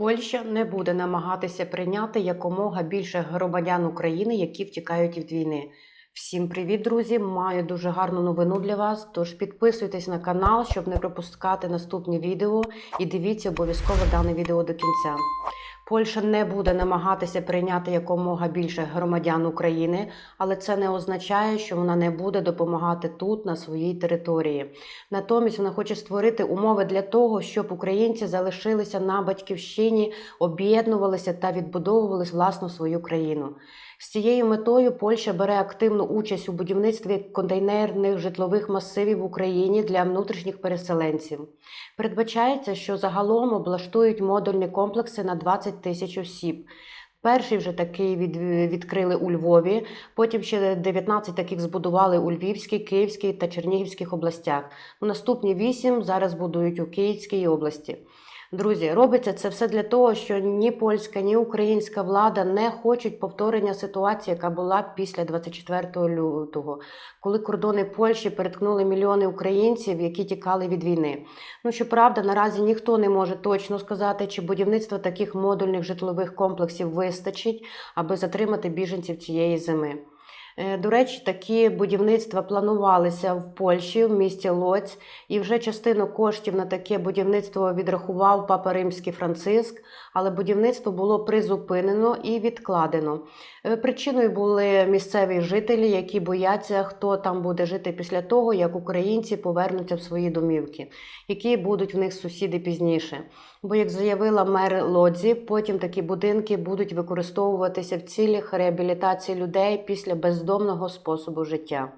Польща не буде намагатися прийняти якомога більше громадян України, які втікають від війни. Всім привіт, друзі! Маю дуже гарну новину для вас. Тож підписуйтесь на канал, щоб не пропускати наступні відео, і дивіться обов'язково дане відео до кінця. Польща не буде намагатися прийняти якомога більше громадян України, але це не означає, що вона не буде допомагати тут, на своїй території. Натомість вона хоче створити умови для того, щоб українці залишилися на батьківщині, об'єднувалися та відбудовували власну свою країну. З цією метою Польща бере активну участь у будівництві контейнерних житлових масивів в Україні для внутрішніх переселенців. Передбачається, що загалом облаштують модульні комплекси на 20 тисяч осіб. Перший вже такий від, відкрили у Львові, потім ще 19 таких збудували у Львівській, Київській та Чернігівських областях. Наступні 8 зараз будують у Київській області. Друзі, робиться це все для того, що ні польська, ні українська влада не хочуть повторення ситуації, яка була після 24 лютого, коли кордони Польщі переткнули мільйони українців, які тікали від війни. Ну щоправда, наразі ніхто не може точно сказати, чи будівництво таких модульних житлових комплексів вистачить, аби затримати біженців цієї зими. Е, До речі, такі будівництва планувалися в Польщі, в місті Лоць, і вже частину коштів на таке будівництво відрахував папа Римський Франциск, але будівництво було призупинено і відкладено. Е, Причиною були місцеві жителі, які бояться, хто там буде жити після того, як українці повернуться в свої домівки, які будуть в них сусіди пізніше. Бо, як заявила мер Лодзі, потім такі будинки будуть використовуватися в цілях реабілітації людей після бездомного способу життя.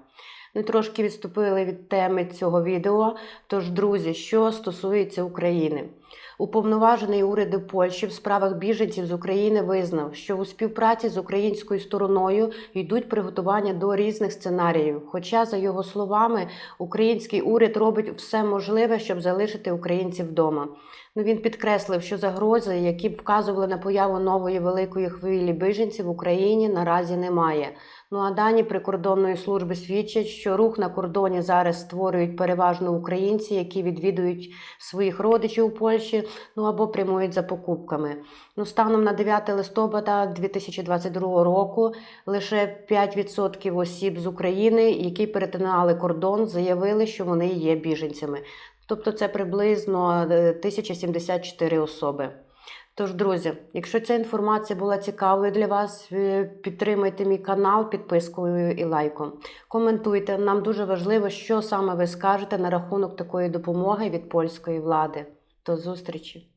Ми трошки відступили від теми цього відео. Тож, друзі, що стосується України, уповноважений уряду Польщі в справах біженців з України визнав, що у співпраці з українською стороною йдуть приготування до різних сценаріїв. Хоча, за його словами, український уряд робить все можливе, щоб залишити українців вдома. Ну, він підкреслив, що загрози, які б вказували на появу нової великої хвилі біженців в Україні, наразі немає. Ну а дані прикордонної служби свідчать, що рух на кордоні зараз створюють переважно українці, які відвідують своїх родичів у Польщі, ну або прямують за покупками. Ну, станом на 9 листопада 2022 року лише 5% осіб з України, які перетинали кордон, заявили, що вони є біженцями. Тобто це приблизно е, 1074 особи. Тож, друзі, якщо ця інформація була цікавою для вас, е, підтримайте мій канал підпискою і лайком. Коментуйте. Нам дуже важливо, що саме ви скажете на рахунок такої допомоги від польської влади. До зустрічі!